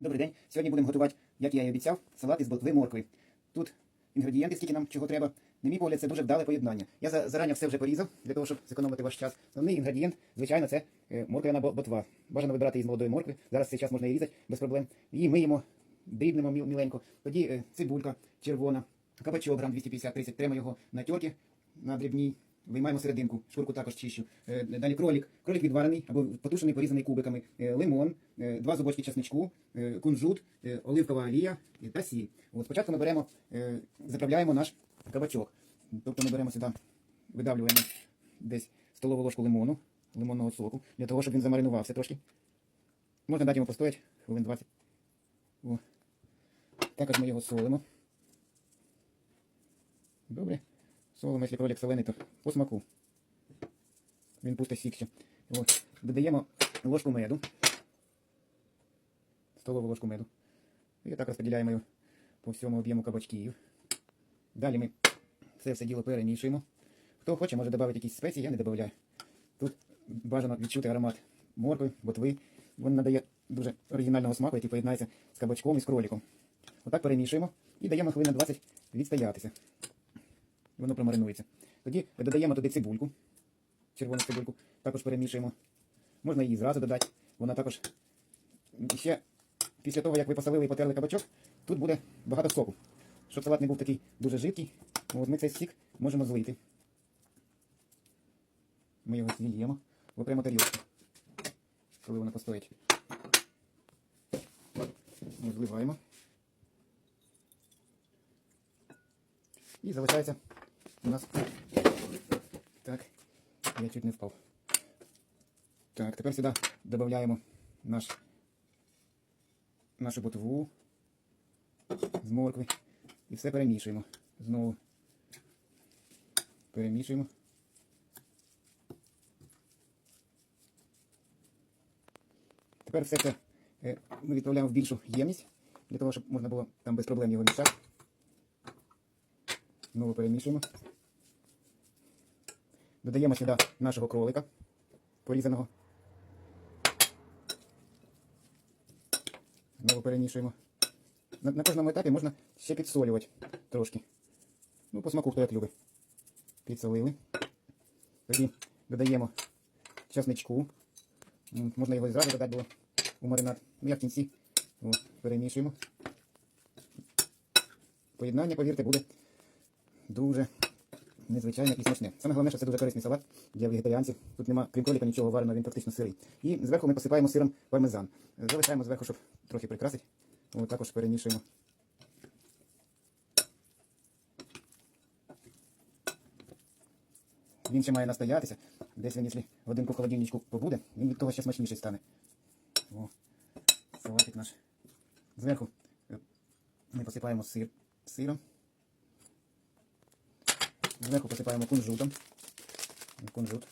Добрий день. Сьогодні будемо готувати, як я і обіцяв, салат із ботви моркви. Тут інгредієнти, скільки нам чого треба. На мій погляд, це дуже вдале поєднання. Я за- зарані все вже порізав, для того, щоб зекономити ваш час. Основний інгредієнт, звичайно, це е, морквяна ботва. Бажано вибирати із молодої моркви. Зараз цей час можна її різати без проблем. Її миємо, дрібнемо міленько. Тоді е, цибулька червона, кабачок грам 250-30, тремо його на тьоті, на дрібній. Виймаємо серединку, шкурку також чищу. Е, Далі кролік. Кролік відварений або потушений, порізаний кубиками. Е, Лимон, е, два зубочки чесничку, е, кунжут, оливкова олія та сіль. От спочатку ми беремо, заправляємо наш кабачок. Тобто ми беремо сюди, видавлюємо десь столову ложку лимону, лимонного соку, для того, щоб він замаринувався трошки. Можна дати йому постояти хвилин 20. О. Також ми його солимо. Добре. Солимо, якщо кролик солений, то по смаку. Він пустить сік ще. Додаємо ложку меду. Столову ложку меду. І так розподіляємо його по всьому об'єму кабачків. Далі ми це все діло перемішуємо. Хто хоче, може додати якісь спеції, я не додаю. Тут бажано відчути аромат моркви, ботви. Він надає дуже оригінального смаку, який поєднається з кабачком і з кроликом. Отак перемішуємо і даємо хвилин на 20 відстоятися. Воно промаринується. Тоді додаємо туди цибульку, червону цибульку, також перемішуємо. Можна її зразу додати. Вона також ще після того, як ви посолили і потерли кабачок, тут буде багато соку. Щоб салат не був такий дуже жидкий, от ми цей сік можемо злити. Ми його зільємо в окрему тарілку, коли воно постоїть. Ми зливаємо. І залишається у нас. Так, я чуть не впав. Так, тепер сюди додаємо наш, нашу ботву з моркви. І все перемішуємо. Знову перемішуємо. Тепер все це е, ми відправляємо в більшу ємність, для того, щоб можна було там без проблем його мішати. Знову перемішуємо. Додаємо сюди нашого кролика порізаного. Знову перемішуємо. На, на кожному етапі можна ще підсолювати трошки. Ну, по смаку, хто як любить. Підсолили. Тоді додаємо часничку. Можна його і зразу додати було у маринад. Ну, я в кінці От, перемішуємо. Поєднання, повірте, буде дуже незвичайне і смачне. Саме головне, що це дуже корисний салат для вегетаріанців. Тут нема, крім кроліка, нічого вареного, він практично сирий. І зверху ми посипаємо сиром пармезан. Залишаємо зверху, щоб трохи прикрасити. От також перемішуємо. Він ще має настоятися. Десь він, якщо годинку в холодильничку побуде, він від того ще смачніший стане. О, салатик наш. Зверху е, ми посипаємо сир, сиром. Зверху посипаємо кунжутом. Кунжут.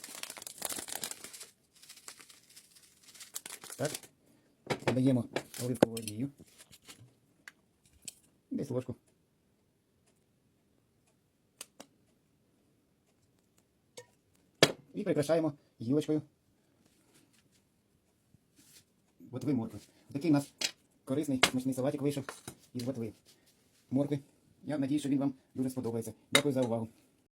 Так. Додаємо оливкову олію. Десь ложку. І прикрашаємо гілочкою. Ботви моркви. Такий у нас корисний смачний салатик вийшов із ботви. Моркви. Я надію, що він вам дуже сподобається. Дякую за увагу.